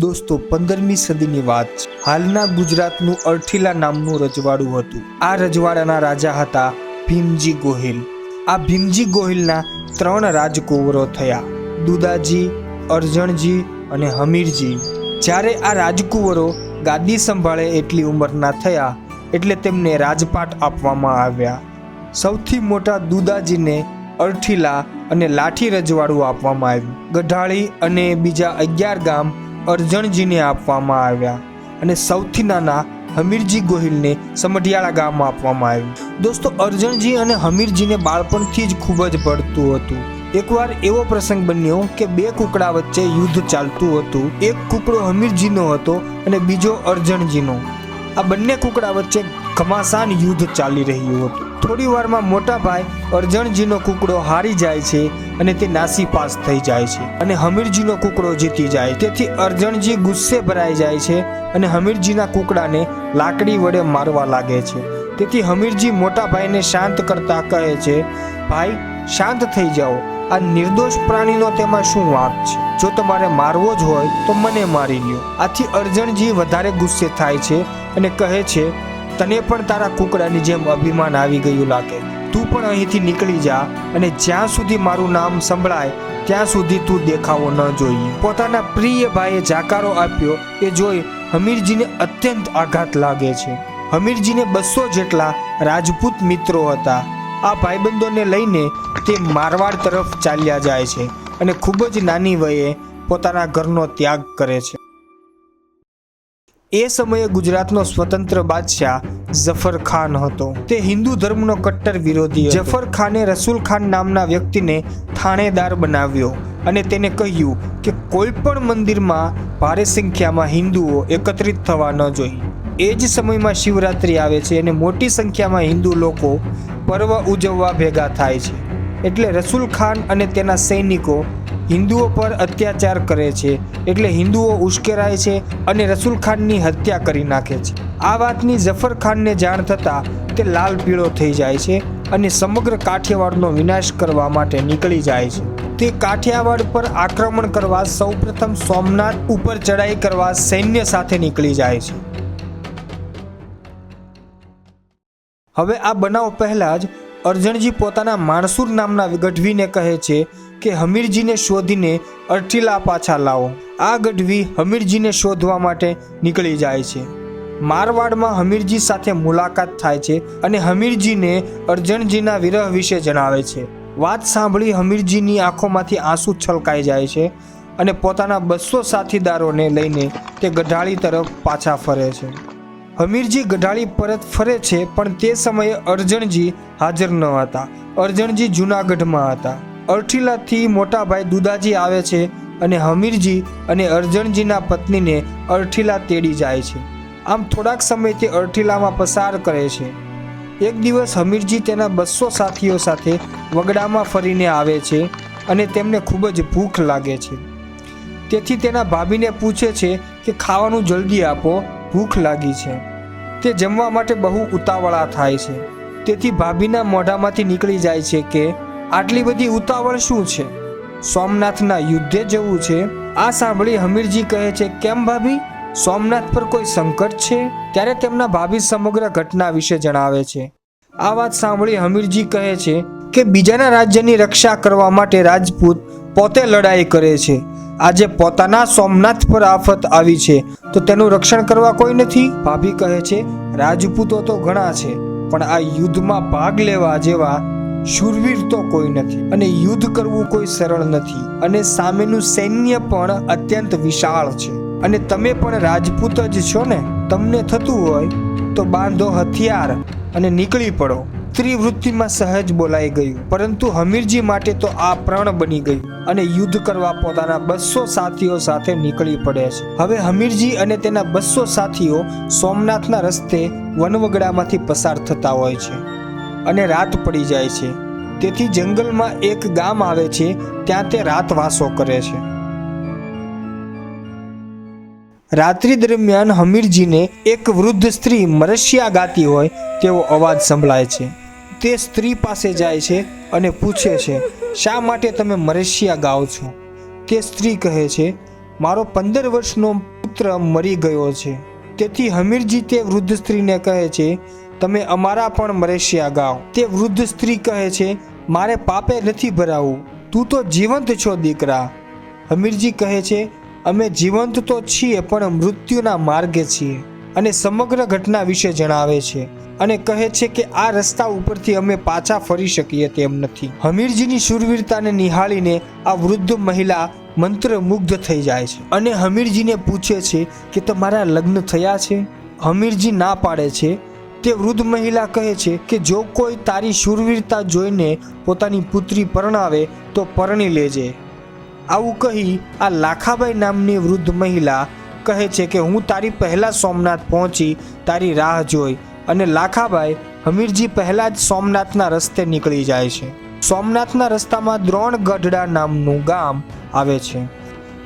દોસ્તો, પંદરમી સદીની વાત છે. હાલના ગુજરાતનું અરઠીલા નામનું રજવાડું હતું. આ રજવાડાના રાજા હતા ભીમજી ગોહિલ. આ ભીમજી ગોહિલના ત્રણ રાજકુંવરો થયા. દુદાજી, અરજણજી અને હમીરજી. જ્યારે આ રાજકુંવરો ગાદી સંભાળે એટલી ઉંમરના થયા, એટલે તેમને રાજપાટ આપવામાં આવ્યા. સૌથી મોટા દુદાજીને અરઠીલા અને લાઠી રજવાડું આપવામાં આવ્યું. ગઢાળી અને બીજા અગિયાર ગામ અરજણજીને આપવામાં આવ્યા અને સૌથી નાના હમીરજી ગોહિલને સમઢિયાળા ગામમાં આપવામાં આવ્યું. દોસ્તો, અરજણજી અને હમીરજીને બાળપણથી જ ખૂબ જ પડતું હતું. એકવાર એવો પ્રસંગ બન્યો કે બે કુકડા વચ્ચે યુદ્ધ ચાલતું હતું. એક કુકડો હમીરજીનો હતો અને બીજો અરજણજીનો. આ બંને કુકડા વચ્ચે ઘમાસાન યુદ્ધ ચાલી રહ્યું હતું. થોડી વારમાં મોટા ભાઈ અરજણજીનો કુકડો હારી જાય છે અને તે નાસી પાસ થઈ જાય છે. અને હમીરજીનો કુકડો જીતી જાય. તેથી અરજણજી ગુસ્સે ભરાઈ જાય છે અને હમીરજીના કુકડાને લાકડી વડે મારવા લાગે છે. તેથી હમીરજી મોટા ભાઈને શાંત કરતા કહે છે, ભાઈ, શાંત થઈ જાઓ. આ નિર્દોષ પ્રાણીનો તેમાં શું વાંક છે? જો તમારે મારવો જ હોય તો મને મારી લ્યો. આથી અરજણજી વધારે ગુસ્સે થાય છે અને કહે છે તને પણ તારા કુકડાની જેમ અભિમાન આવી ગયું લાગે. તું પણ અહીંથી નીકળી જા અને જ્યાં સુધી મારું નામ સંભળાય, ત્યાં સુધી તું દેખાવો ન જોઈએ પોતાના પ્રિય ભાઈએ જાકારો આપ્યો, એ જોઈ હમીરજીને અત્યંત આઘાત લાગે છે. હમીરજીને બસો જેટલા રાજપૂત મિત્રો હતા. આ ભાઈબંધોને લઈને તે મારવાડ તરફ ચાલ્યા જાય છે અને ખૂબ જ નાની વયે પોતાના ઘરનો ત્યાગ કરે છે. એ સમયે ગુજરાતનો સ્વતંત્ર બાદશાહ જફર ખાન હતો. તે હિન્દુ ધર્મનો કટ્ટર વિરોધી. જફર ખાને રસુલ ખાન નામના વ્યક્તિને થાણેદાર બનાવ્યો અને તેને કહ્યું કે કોઈ પણ મંદિરમાં ભારે સંખ્યામાં હિન્દુઓ એકત્રિત થવા ન જોઈએ. એ જ સમયમાં શિવરાત્રિ આવે છે અને મોટી સંખ્યામાં હિન્દુ લોકો પર્વ ઉજવવા ભેગા થાય છે. એટલે રસુલ ખાન અને તેના સૈનિકો હિન્દુઓ પર અત્યાચાર કરે છે, એટલે હિન્દુઓ ઉશ્કેરાય છે અને રસૂલ ખાનની હત્યા કરી નાખે છે. આ વાતની જફર ખાનને જાણ થતાં તે લાલ પીળો થઈ જાય છે અને સમગ્ર કાઠિયાવાડનો વિનાશ કરવા માટે નીકળી જાય છે. તે કાઠિયાવાડ પર આક્રમણ કરવા સૌપ્રથમ સોમનાથ ઉપર ચડાઈ કરવા સૈન્ય સાથે નીકળી જાય છે. હવે આ બનાવ પહેલા જ અર્જણજી પોતાના માણસુર નામના ગઢવીને કહે છે કે હમીરજીને શોધીને અરઠીલા પાછા લાવો. આ ગઢવી હમીરજીને શોધવા માટે નીકળી જાય છે. મારવાડમાં હમીરજી સાથે મુલાકાત થાય છે અને હમીરજીને અરજણજીના વિરહ વિશે જણાવે છે. વાત સાંભળી હમીરજીની આંખોમાંથી આંસુ છલકાઈ જાય છે અને પોતાના બસો સાથીદારોને લઈને તે ગઢાળી તરફ પાછા ફરે છે. હમીરજી ગઢાળી પરત ફરે છે, પણ તે સમયે અરજણજી હાજર ન હતા. અરજણજી જૂનાગઢમાં હતા. અરઠીલાથી મોટાભાઈ દુદાજી આવે છે અને હમીરજી અને અર્જણજીના પત્નીને અરઠીલા તેડી જાય છે. આમ થોડાક સમય તે અરઠીલામાં પસાર કરે છે. એક દિવસ હમીરજી તેના બસો સાથીઓ સાથે વગડામાં ફરીને આવે છે અને તેમને ખૂબ જ ભૂખ લાગે છે. તેથી તેના ભાભીને પૂછે છે કે ખાવાનું જલ્દી આપો, ભૂખ લાગી છે. તે જમવા માટે બહુ ઉતાવળા થાય છે. તેથી ભાભીના મોઢામાંથી નીકળી જાય છે કે આટલી બધી ઉતાવળ શું છે? સોમનાથના યુદ્ધે જવું છે? આ સાંભળી હમીરજી કહે છે, કેમ ભાભી? સોમનાથ પર કોઈ સંકટ છે? ત્યારે તેમના ભાભી સમગ્ર ઘટના વિશે જણાવે છે. આ વાત સાંભળી હમીરજી કહે છે કે બીજાના રાજ્યની રક્ષા કરવા માટે રાજપૂત પોતે લડાઈ કરે છે. આજે પોતાના સોમનાથ પર આફત આવી છે, તો તેનું રક્ષણ કરવા કોઈ નથી? ભાભી કહે છે, રાજપૂતો તો ઘણા છે, પણ આ યુદ્ધમાં ભાગ લેવા જેવા શૂરવીર તો કોઈ નથી અને યુદ્ધ કરવું કોઈ સરળ નથી. અને સામેનું સૈન્ય પણ અત્યંત વિશાળ છે. અને તમે પણ રાજપૂત જ છો ને? તમને થતું હોય તો બાંધો હથિયાર અને નીકળી પડો. ત્રિવૃત્તિમાં સહજ બોલાઈ ગયું. પરંતુ હમીરજી માટે તો આ પ્રણ બની ગયું અને યુદ્ધ કરવા પોતાના બસો સાથીઓ સાથે નીકળી પડે છે. હવે હમીરજી અને તેના બસો સાથીઓ સોમનાથના રસ્તે વનવગડામાંથી પસાર થતા હોય છે. અને રાત પડી જાય છે. તેથી જંગલમાં એક ગામ આવે છે, ત્યાં તે રાતવાસો કરે છે. રાત્રિ દરમિયાન હમીરજીને એક વૃદ્ધ સ્ત્રી મરશિયા ગાતી હોય, તેવો અવાજ સંભળાય છે. તે સ્ત્રી પાસે જાય છે અને પૂછે છે, શા માટે તમે મરશિયા ગાઓ છો? તે સ્ત્રી કહે છે, મારો પંદર વર્ષનો પુત્ર મરી ગયો છે. તેથી હમીરજી તે વૃદ્ધ સ્ત્રીને કહે છે તમે અમારા પણ મરેશિયા ગાઓ. તે વૃદ્ધ સ્ત્રી કહે છે, મારે પાપે નથી ભરાવું. તું તો જીવંત છો, દીકરા. હમીરજી કહે છે, અમે જીવંત તો છીએ, પણ મૃત્યુના માર્ગે છીએ. અને સમગ્ર ઘટના વિશે જણાવે છે અને કહે છે કે આ રસ્તા ઉપરથી અમે પાછા ફરી શકીએ તેમ નથી. હમીરજીની શૂરવીરતાને નિહાળીને આ વૃદ્ધ મહિલા મંત્રમુગ્ધ થઈ જાય છે અને હમીરજીને પૂછે છે કે તમારા લગ્ન થયા છે? હમીરજી ના પાડે છે તે વૃદ્ધ મહિલા કહે છે કે જો કોઈ તારી શૂરવીરતા જોઈને પોતાની પુત્રી પરણાવે, તો પરણી લેજે. આવું કહી આ લાખાબાઈ નામની વૃદ્ધ મહિલા કહે છે કે હું તારી પહેલાં સોમનાથ પહોંચી તારી રાહ જોઈ અને લાખાબાઈ હમીરજી પહેલાં જ સોમનાથના રસ્તે નીકળી જાય છે. સોમનાથના રસ્તામાં દ્રોણ ગઢડા નામનું ગામ આવે છે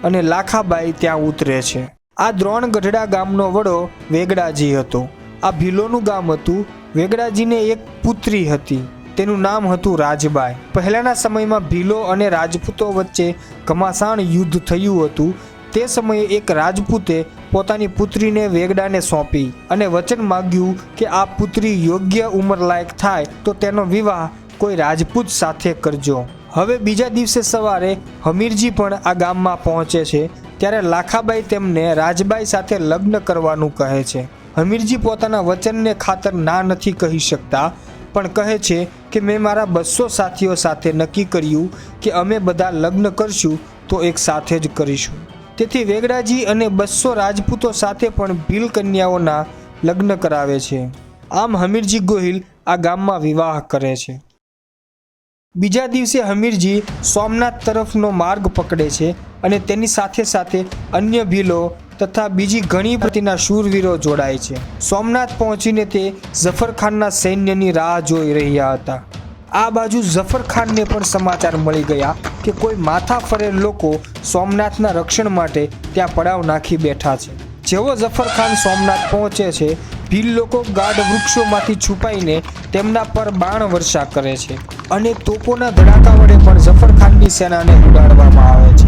અને લાખાબાઈ ત્યાં ઉતરે છે. આ દ્રોણ ગઢડા ગામનો વડો વેગડાજી હતો. આ ભીલોનું ગામ હતું. વેગડાજીને એક પુત્રી હતી. તેનું નામ હતું રાજબાઈ. પહેલાના સમયમાં ભીલો અને રાજપૂતો વચ્ચે ઘમાસાણ યુદ્ધ થયું હતું. તે સમયે એક રાજપૂતે પોતાની પુત્રીને વેગડાને સોંપી અને વચન માગ્યું કે આ પુત્રી યોગ્ય ઉંમરલાયક થાય તો તેનો વિવાહ કોઈ રાજપૂત સાથે કરજો. હવે બીજા દિવસે સવારે હમીરજી પણ આ ગામમાં પહોંચે છે. ત્યારે લાખાબાઈ તેમને રાજબાઈ સાથે લગ્ન કરવાનું કહે છે. હમીરજી પોતાના વચનને ખાતર ના નથી કહી શકતા, પણ કહે છે કે મેં મારા બસો સાથીઓ સાથે નક્કી કર્યું કે અમે બધા લગ્ન કરશું, તો એક સાથે જ કરીશું. તેથી વેગડાજી અને બસો રાજપૂતો સાથે પણ ભીલ કન્યાઓના લગ્ન કરાવે છે. આમ હમીરજી ગોહિલ આ ગામમાં વિવાહ કરે છે. બીજા દિવસે હમીરજી સોમનાથ તરફનો માર્ગ પકડે છે અને તેની સાથે સાથે અન્ય ભીલો તથા બીજી ઘણી પ્રતિના શૂરવીરો જોડાય છે. સોમનાથ પહોંચીને તે ઝફરખાનના સૈન્યની રાહ જોઈ રહ્યા હતા. આ બાજુ ઝફરખાનને પણ સમાચાર મળી ગયા કે કોઈ માથા ફરેલ લોકો સોમનાથના રક્ષણ માટે ત્યાં પડાવ નાખી બેઠા છે. જેવો ઝફરખાન સોમનાથ પહોંચે છે, ભીલ લોકો ગાઢ વૃક્ષોમાંથી છુપાઈને તેમના પર બાણ વર્ષા કરે છે અને તોપોના ધડાકા વડે પણ જફરખાનની સેનાને ઉડાડવામાં આવે છે.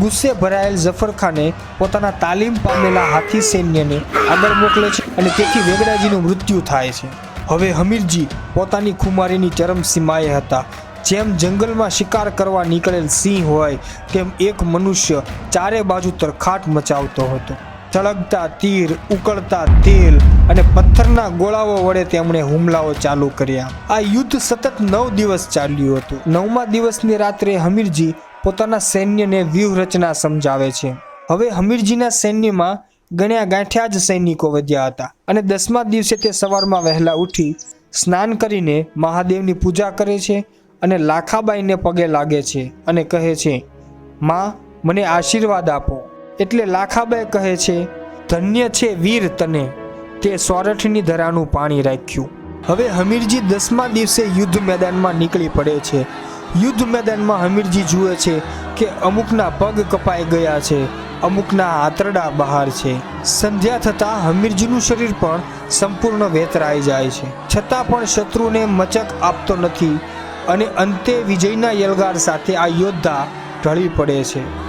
ગુસ્સે ભરાયેલ જફરખાને પોતાના તાલીમ પામેલા હાથી સૈન્યને આગળ મોકલે છે અને તેથી વેગડાજીનું મૃત્યુ થાય છે. હવે હમીરજી પોતાની ખુમારીની ચરમ સીમાએ હતા. જેમ જંગલમાં શિકાર કરવા નીકળેલ સિંહ હોય, તેમ એક મનુષ્ય ચારે બાજુ તરખાટ મચાવતો હતો. સળગતા તીર, ઉકળતા તેલ અને પથ્થરના ગોળાઓ વડે તેમણે હુમલાઓ ચાલુ કર્યા. આ યુદ્ધ સતત નવ દિવસ ચાલ્યું હતું. નવમા દિવસની રાત્રે હમીરજી પોતાના સૈન્યને વ્યૂહરચના સમજાવે છે. હવે હમીરજીના સૈન્યમાં ગણ્યા ગાંઠ્યા જ સૈનિકો વધ્યા હતા અને દસમા દિવસે તે સવારમાં વહેલા ઉઠી સ્નાન કરીને મહાદેવની પૂજા કરે છે અને લાખાબાઈને પગે લાગે છે અને કહે છે, માં, મને આશીર્વાદ આપો. એટલે લાખાબાઈ કહે છે, ધન્ય છે વીર તને. તે સોરઠની ધરાનું પાણી રાખ્યું. હવે હમીરજી દસમા દિવસે યુદ્ધ મેદાનમાં નીકળી પડે છે યુદ્ધ મેદાનમાં હમીરજી જુએ છે કે અમુકના પગ કપાઈ ગયા છે, અમુકના આંતરડા બહાર છે. સંધ્યા થતાં હમીરજીનું શરીર પણ સંપૂર્ણ વેતરાઈ જાય છે. છતાં પણ શત્રુને મચક આપતો નથી અને અંતે વિજયના યલગાર સાથે આ યોદ્ધા ઢળી પડે છે.